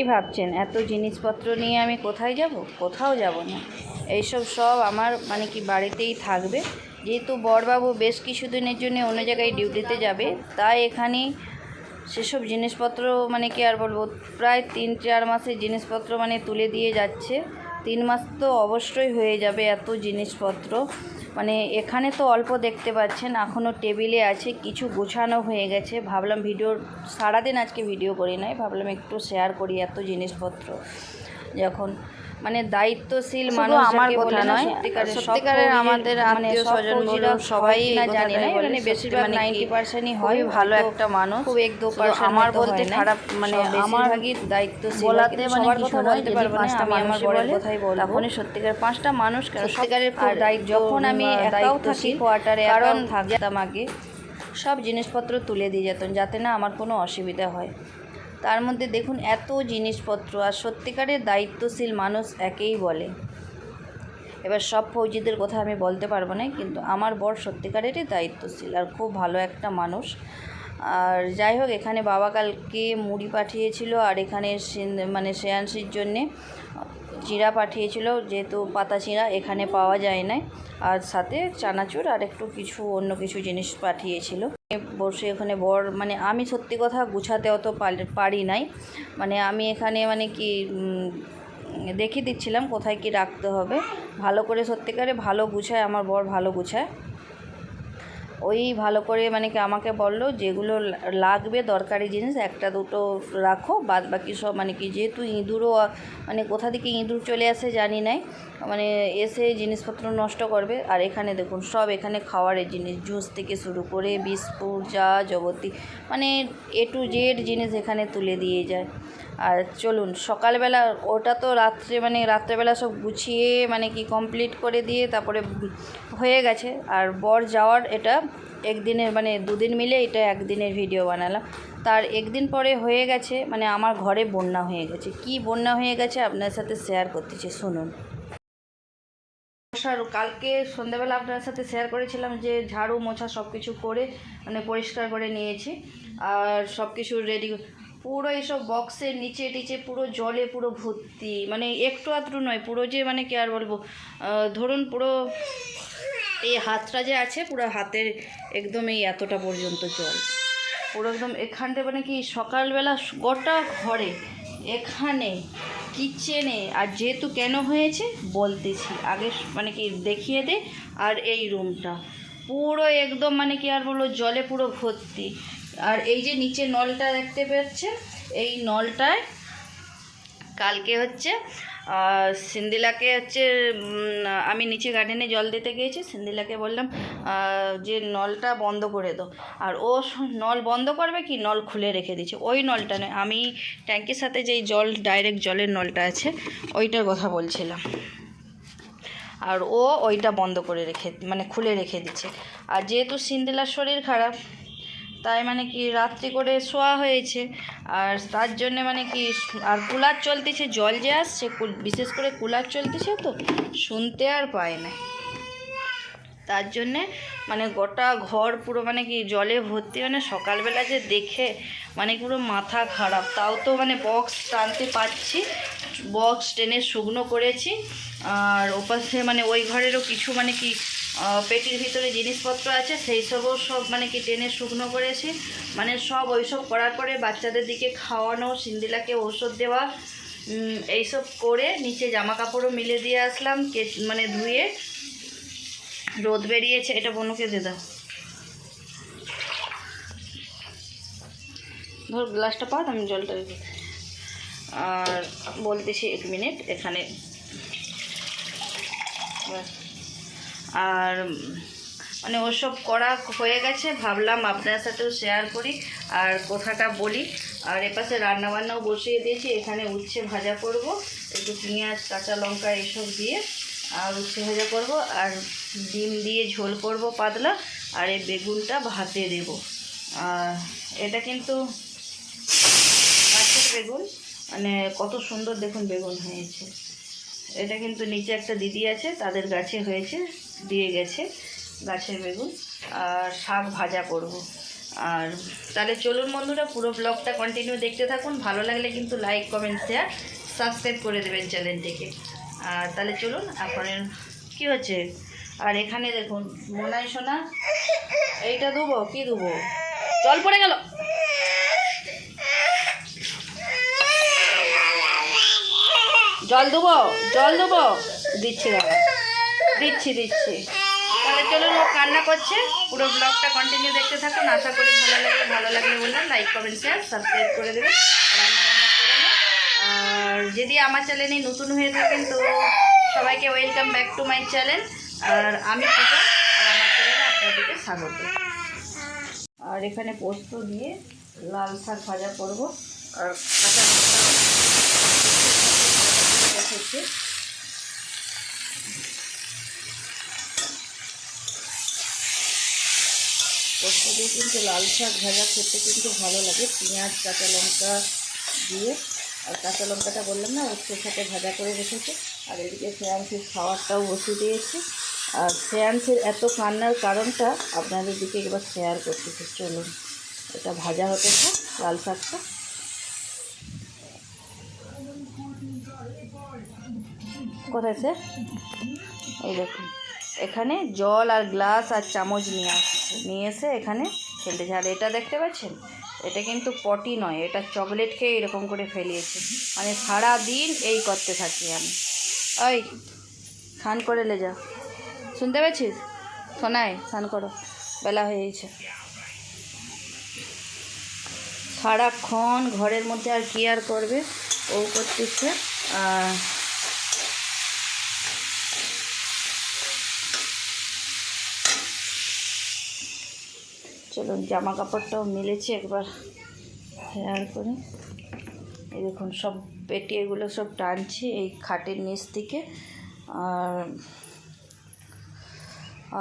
কি ভাবছেন, এত জিনিসপত্র নিয়ে আমি কোথায় যাব? কোথাও যাব না। এইসব সব আমার মানে কি বাড়িতেই থাকবে? যেহেতু বরবাবু বেশ কিছুদিনের জন্য অন্য জায়গায় ডিউটিতে যাবে, তাই এখানে সেসব জিনিসপত্র মানে কি আর বলব, প্রায় তিন, চার মাসের জিনিসপত্র মানে তুলে দিয়ে যাচ্ছে। তিন মাস তো অবশ্যই হয়ে যাবে এত জিনিসপত্র। মানে এখানে তো অল্প দেখতে পাচ্ছেন এখনও টেবিলে আছে, কিছু গোছানো হয়ে গেছে। ভাবলাম ভিডিও সারাদিন আজকে ভিডিও করি নাই, ভাবলাম একটু শেয়ার করি এত জিনিসপত্র। যখন মানে দায়িত্বশীল মানুষ আমার কথা নয়, সত্যিকারের আমাদের মানে আত্মীয় স্বজন বলুন, সবাই না জানি না। মানে বেশিরভাগ মানে নাইনটি পার্সেন্টই হয় ভালো একটা মানুষ। খুব এক দু পার্সেন্ট আমার বলতে খারাপ মানে আমার বেশিরভাগই দায়িত্বশীল বলাতে মানে কথা বলতে পারব না। পাঁচটা আমি আমার বলে, কথাই বলব। তখনই সত্যিকার পাঁচটা মানুষ কেন? সত্যিকারের খুব দায়িত্ব যখন আমি বা একাও থাকি কোয়ার্টারে কারণ থাকতাম আগে সব জিনিসপত্র তুলে দিয়ে যেতেন যাতে না আমার কোনো অসুবিধা হয়। তার মধ্যে দেখুন এত জিনিসপত্র আর সত্যিকারের দায়িত্বশীল মানুষ একেই বলে। এবার সব ফৌজিদের কথা আমি বলতে পারব না, কিন্তু আমার বর সত্যিকারেরই দায়িত্বশীল আর খুব ভালো একটা মানুষ। আর যাই হোক, এখানে বাবা কালকে মুড়ি পাঠিয়েছিল আর এখানে মানে শ্রেয়াংশীর জন্যে চিড়া পাঠিয়েছিল, যেহেতু পাতা চিড়া এখানে পাওয়া যায় না। আর সাথে চানাচুর আর একটু কিছু অন্য কিছু জিনিস পাঠিয়েছিল। বসে এখানে বর মানে আমি সত্যি কথা গুছাতে অত পারি নাই। মানে আমি এখানে মানে কি দেখিয়ে দিচ্ছিলাম কোথায় কি রাখতে হবে। ভালো করে সত্যিকারে ভালো গুছায়, আমার বর ভালো গুছায়। ওই ভালো করে মানে কি আমাকে বলল যেগুলো লাগবে দরকারি জিনিস একটা দুটো রাখো, বাদ বাকি সব মানে কি যেহেতু ইঁদুরও মানে কোথা থেকে ইঁদুর চলে আসে জানি নাই মানে এসে জিনিসপত্র নষ্ট করবে। আর এখানে দেখুন সব এখানে খাওয়ারের জিনিস, জুস থেকে শুরু করে বিস্কুট চা জগতি মানে এ টু জেড জিনিস এখানে তুলে দিয়ে যায়। আর চলুন, সকালবেলা ওটা তো রাত্রে মানে রাত্রেবেলা সব গুছিয়ে মানে কি কমপ্লিট করে দিয়ে তারপরে হয়ে গেছে। আর বর যাওয়ার এটা একদিনের মানে দুদিন মিলে এটা একদিনের ভিডিও বানালাম। তার একদিন পরে হয়ে গেছে মানে আমার ঘরে বন্যা হয়ে গেছে। কি বন্যা হয়ে গেছে আপনার সাথে শেয়ার করতেছি শুনুন। স্যার কালকে সন্ধ্যাবেলা আপনার সাথে শেয়ার করেছিলাম যে ঝাড়ু, মোছা সব কিছু করে মানে পরিষ্কার করে নিয়েছি। আর সব কিছু রেডি পুরো এইসব বক্সের নিচে টিচে পুরো জলে পুরো ভর্তি। মানে একটু আধটু নয়, পুরো যে মানে কি আর বলব ধরুন পুরো এই হাতটা যে আছে, পুরো হাতের একদম এই এতটা পর্যন্ত জল। পুরো একদম এখানটা মানে কি সকালবেলা গোটা ঘরে, এখানে, কিচেনে, আর যেহেতু কেন হয়েছে বলতেছি, আগে মানে কি দেখিয়ে দে, আর এই রুমটা পুরো একদম মানে কি আর বলব, জলে পুরো ভর্তি। আর এই যে নিচে নলটা দেখতে পাচ্ছেন এই নলটায় কালকে হচ্ছে সিন্দিলাকে হচ্ছে আমি নিচে গার্ডেনে জল দিতে গিয়েছি, সিন্দিলাকে বললাম যে নলটা বন্ধ করে দাও। আর ও নল বন্ধ করবে কি? নল খুলে রেখে দিচ্ছে ওই নলটা নয়, আমি ট্যাঙ্কির সাথে যেই জল ডাইরেক্ট জলের নলটা আছে, ওইটার কথা বলছিলাম। আর ও ওইটা বন্ধ করে রেখে মানে খুলে রেখে দিচ্ছে আর যেহেতু সিন্দিলার শরীর খারাপ তাই মানে কি রাত্রি করে শোয়া হয়েছে। আর তার জন্যে মানে কি আর কুলার চলতেছে, জল যে আসছে বিশেষ করে কুলার চলতেছে তো, শুনতে আর পায় না। তার জন্যে মানে গোটা ঘর পুরো মানে কি জলে ভর্তি মানে সকালবেলা যে দেখে মানে পুরো মাথা খারাপ। তাও তো মানে বক্স টানতে পারছি বক্স টেনে শুকনো করেছি। আর ওপাশে মানে ওই ঘরেরও কিছু মানে কি পেটির ভিতরে জিনিসপত্র আছে, সেই সবও সব মানে কি টেনে শুকনো করেছি। মানে সব ওইসব করার পরে বাচ্চাদের দিকে খাওয়ানো সিন্দিলাকে ঔষধ দেওয়া এইসব করে নিচে জামা কাপড়ও মিলে দিয়ে আসলাম, কে মানে ধুয়ে। রোদ বেরিয়েছে, এটা বনুকে দে দাও। ধর, গ্লাসটা পাত আমি জলটা আর বলতেছি এক মিনিট, এখানে। ব্যাস। আর মানে ওসব করা হয়ে গেছে, ভাবলাম আপনার সাথেও শেয়ার করি, আর কথাটা বলি। আর এপাশে রান্নাবান্নাও বসিয়ে দিয়েছি, এখানে উচ্ছে ভাজা করব, একটু পেঁয়াজ, কাঁচা লঙ্কা এইসব দিয়ে, আর উচ্ছে ভাজা করব, আর ডিম দিয়ে ঝোল করব পাতলা, আর এই বেগুনটা ভাতে দেব। আর এটা কিন্তু গাছের বেগুন মানে কত সুন্দর দেখুন বেগুন হয়েছে। এটা কিন্তু নিচে একটা দিদি আছে, তাদের গাছে হয়েছে, দিয়ে গেছে গাছের বেগুন। আর শাক ভাজা করব। আর তাহলে চলুন বন্ধুরা, পুরো ব্লগটা কন্টিনিউ দেখতে থাকুন। ভালো লাগলে কিন্তু লাইক কমেন্ট শেয়ার সাবস্ক্রাইব করে দেবেন চ্যানেলটিকে আর তাহলে চলুন, এখন কি হচ্ছে? আর এখানে দেখুন, মোনাই সোনা, এইটা দেবো কি দেবো জল পড়ে গেল। জল দেবো? জল দেবো? দিচ্ছি দাদা। দিচ্ছি দিচ্ছি। তাহলে চলুন, ও কান্না করছে। পুরো ব্লগটা কন্টিনিউ দেখতে থাকুন। আশা করি ভালো লাগবে ভালো লাগলে বললাম লাইক কমেন্ট শেয়ার সাবস্ক্রাইব করে দেবেন। আর যদি আমার চ্যানেলে নতুন হয়ে থাকেন, তো সবাইকে welcome back to my channel আর আমি পূজা, আর আমার চ্যানেলে আপনাদেরকে স্বাগত। আর এখানে পোস্ত দিয়ে লাল শাক ভাজা করব। আর কাঁচা রেখেছি দিয়ে কিন্তু লাল শাক ভাজা খেতে কিন্তু ভালো লাগে। পেঁয়াজ, কাঁচা লঙ্কা দিয়ে। আর কাঁচা লঙ্কাটা বললাম না ওর সাথে ভাজা করে রেখেছে। আর এদিকে শ্রেয়াংশীর খাওয়ারটাও বসিয়ে দিয়েছি। আর শ্রেয়াংশীর এত কান্নার কারণটা আপনাদের দিকে একবার শেয়ার করতেছি চলুন, এটা ভাজা হতেছে লাল শাকটা। কোথায় সে? এই দেখুন। এখানে জল আর গ্লাস আর চামচ নিয়ে আসছে। নিয়ে এসে এখানে ফেলতেছে আর এটা দেখতে পাচ্ছেন? এটা কিন্তু পটি নয়। এটা চকলেট খেয়ে এরকম করে ফেলিয়েছে। মানে সারা দিন এই করতে থাকি আমি। ওই, স্নান করে লে যা। শুনতে পেয়েছিস? শোনায় স্নান করো। বেলা হয়ে গেছে। সারাক্ষণ ঘরের মধ্যে আর কি আর করবে? ও করতেছে, আর চলুন জামা কাপড়টাও মিলেছে একবার। হেয়ার করে। এই দেখুন, সব পেটি এগুলো সব টানছি এই খাটের নিচ থেকে।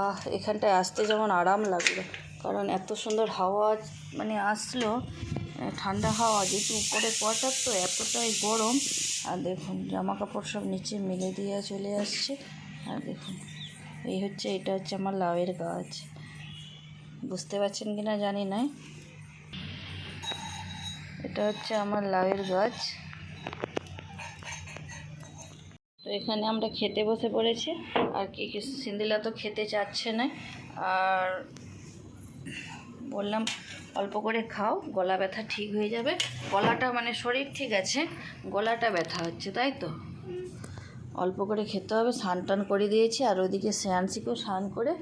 আর এখানটায় আসতে যেমন আরাম লাগল, কারণ এত সুন্দর হাওয়া মানে আসলো ঠান্ডা হাওয়া যেহেতু উপরে কুয়াশার তো এতটাই গরম। আর দেখুন জামা কাপড় সব নিচে মিলে দিয়ে চলে আসছে। আর দেখুন, এই হচ্ছে, এটা হচ্ছে আমার লাউয়ের গাছ। বুঝতে পারছেন কি না জানি না। এটা হচ্ছে আমার লাউয়ের গাছ। তো এখানে আমরা খেতে বসে পড়েছি। আর কি সিন্দিলা তো খেতে চাচ্ছে না। আর বললাম, অল্প করে খাও, গলা ব্যথা ঠিক হয়ে যাবে। গলাটা মানে শরীর ঠিক আছে, গলাটা ব্যথা হচ্ছে, তাই তো? অল্প করে খেতে হবে, স্নান টান করে দিয়েছি আর ওইদিকে শ্রেয়াংশীকেও স্নান করে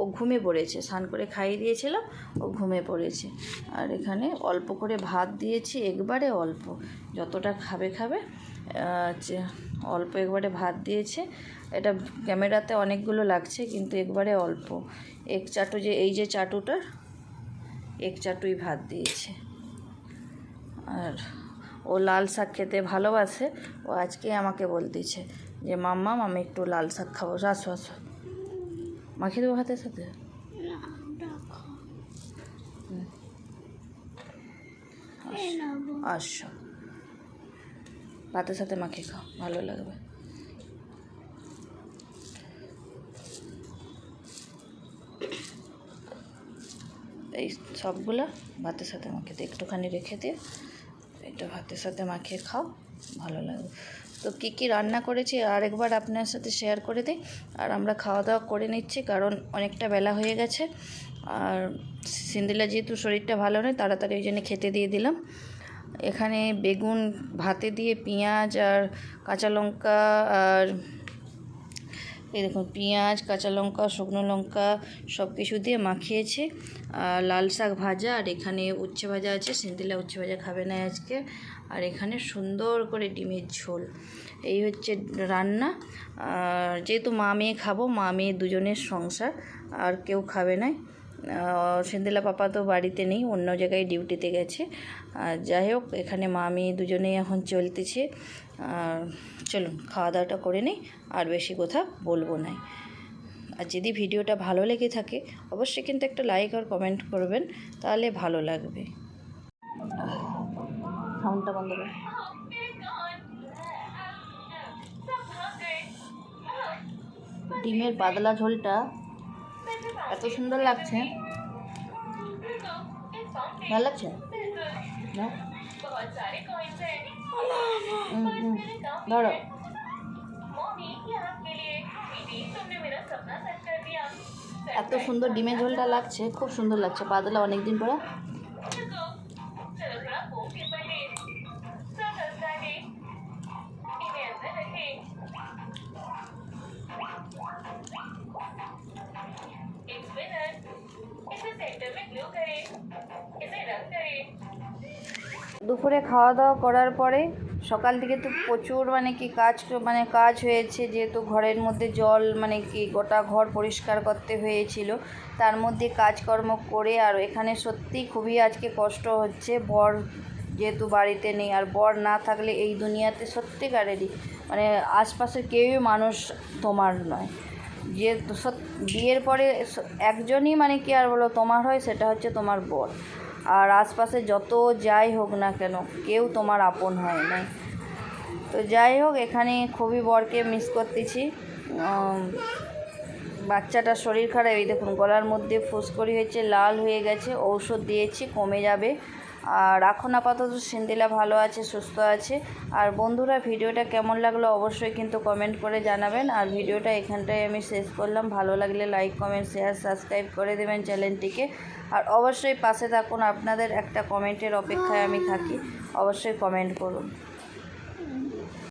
ও ঘুমে পড়েছে। স্নান করে খাইয়ে দিয়েছিলাম, ও ঘুমে পড়েছে। আর এখানে অল্প করে ভাত দিয়েছি, একবারে অল্প। যতটা খাবে খাবে। অল্প একবারে ভাত দিয়েছে। এটা ক্যামেরাতে অনেকগুলো লাগছে, কিন্তু একবারে অল্প। এক চাটু যে, এই যে চাটুটার, এক চাটুই ভাত দিয়েছে। আর ও লাল শাক খেতে ভালোবাসে ও আজকে আমাকে বলতেছে যে মাম্মাম আমি একটু লাল শাক খাব আসো আসো মাখিয়ে দেবো ভাতের সাথে? আসো। ভাতের সাথে মাখিয়ে খাও ভালো লাগবে। এই সবগুলো ভাতের সাথে দিয়ে একটুখানি রেখে দিয়ে এটা ভাতের সাথে মাখিয়ে খাও, ভালো লাগবে। তো কী কী রান্না করেছি আরেকবার আপনার সাথে শেয়ার করে দিই। আর আমরা খাওয়া দাওয়া করে নিচ্ছি, কারণ অনেকটা বেলা হয়ে গেছে। আর সিন্দিলা যেহেতু শরীরটা ভালো নয়, তাড়াতাড়ি ওই জন্য খেতে দিয়ে দিলাম। এখানে বেগুন ভাতে দিয়ে পেঁয়াজ আর কাঁচা লঙ্কা আর এই দেখুন, পেঁয়াজ, কাঁচা লঙ্কা, শুকনো লঙ্কা সব কিছু দিয়ে মাখিয়েছি। আর লাল শাক ভাজা, আর এখানে উচ্ছে ভাজা আছে, সেন্তিলা উচ্ছে ভাজা খাবে না আজকে। আর এখানে সুন্দর করে ডিমের ঝোল। এই হচ্ছে রান্না। আর যেহেতু মা মেয়ে খাব, মা মেয়ে দুজনের সংসার, আর কেউ খাবে না। সেন্দিলা পাপা তো বাড়িতে নেই, অন্য জায়গায় ডিউটিতে গেছে। আর যাই হোক, এখানে মা মেয়ে দুজনেই এখন চলতেছে। আর চলুন খাওয়া দাওয়াটা করে নিই, আর বেশি কথা বলব না। আর যদি ভিডিওটা ভালো লেগে থাকে, অবশ্যই কিন্তু একটা লাইক আর কমেন্ট করবেন, তাহলে ভালো লাগবে। সাউন্ডটা বন্ধ ডিমের পাতলা ঝোলটা এত সুন্দর লাগছে। ভালো লাগছে? ধরো। এত সুন্দর ডিমের ঝোলটা লাগছে, খুব সুন্দর লাগছে, পাতলা অনেকদিন পরে। দুপুরে খাওয়া দাওয়া করার পরে সকাল থেকে তো প্রচুর মানে কি কাজ মানে কাজ হয়েছে, যেহেতু ঘরের মধ্যে জল মানে কি গোটা ঘর পরিষ্কার করতে হয়েছিল, তার মধ্যে কাজকর্ম করে আর এখানে সত্যি খুবই আজকে কষ্ট হচ্ছে। বর যেহেতু বাড়িতে নেই আর বর না থাকলে এই দুনিয়াতে সত্যিকারেরই মানে আশপাশের কেউই মানুষ তোমার নয়। যে বিয়ের পরে একজনই মানে কি আর বলো, তোমার হয় সেটা হচ্ছে তোমার বর। আর আশপাশে যত যাই হোক না কেন, কেউ তোমার আপন হয় না তো যাই হোক, এখানে খুবই বরকে মিস করতেছি। বাচ্চাটার শরীর খারাপ, এই দেখুন, গলার মধ্যে ফুসকরি হয়েছে, লাল হয়ে গেছে, ঔষধ দিয়েছি, কমে যাবে। আর এখন আপাতত সিন্দিলা ভালো আছে, সুস্থ আছে। আর বন্ধুরা, ভিডিওটা কেমন লাগল অবশ্যই কিন্তু কমেন্ট করে জানাবেন। আর ভিডিওটা এখানটায় আমি শেষ করলাম। ভালো লাগলে লাইক কমেন্ট শেয়ার সাবস্ক্রাইব করে দেবেন চ্যানেলটিকে। আর অবশ্যই পাশে থাকুন, আপনাদের একটা কমেন্টের অপেক্ষায় আমি থাকি। অবশ্যই কমেন্ট করুন।